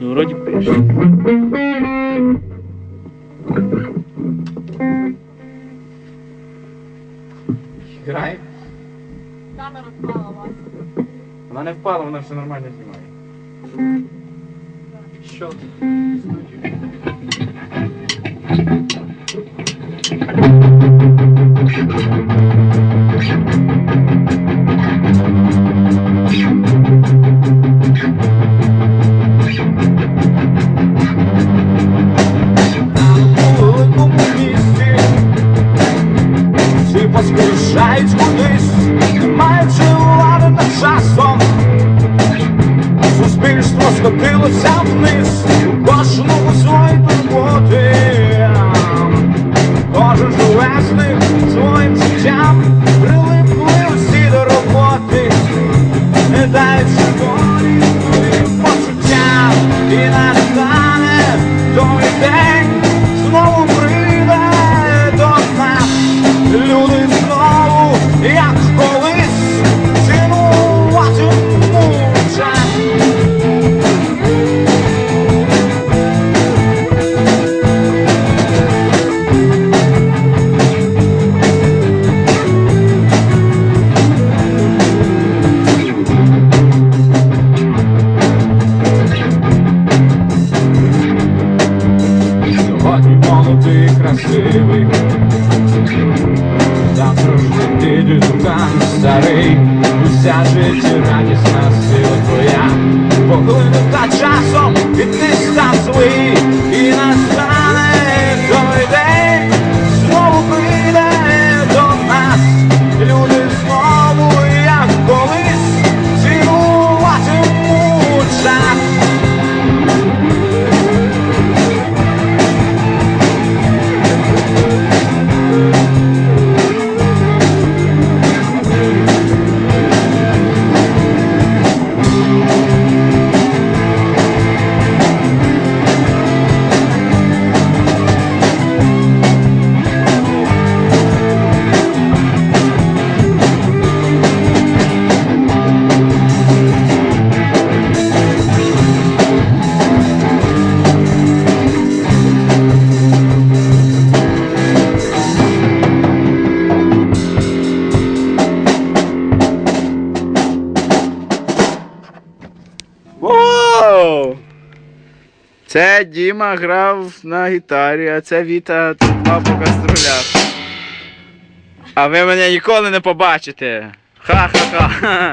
Ну, вроді пише. Грай. Камера впала у вас. Вона не впала, вона все нормально знімає. Що? Поспішають кудись, маючи влади над часом. Суспільство скотилося вниз, у кожному свої турботи. Кожен живе з них своїм життям, прилипли усі до роботи, не даючи Сьогодні молодий, красивий, завтра ж ти дідукан старий, уся життєрадісна сила твоя, поглинута часом, і ти Це Діма грав на гітарі, а це Віта тримав по каструлях. А ви мене ніколи не побачите. Ха-ха-ха.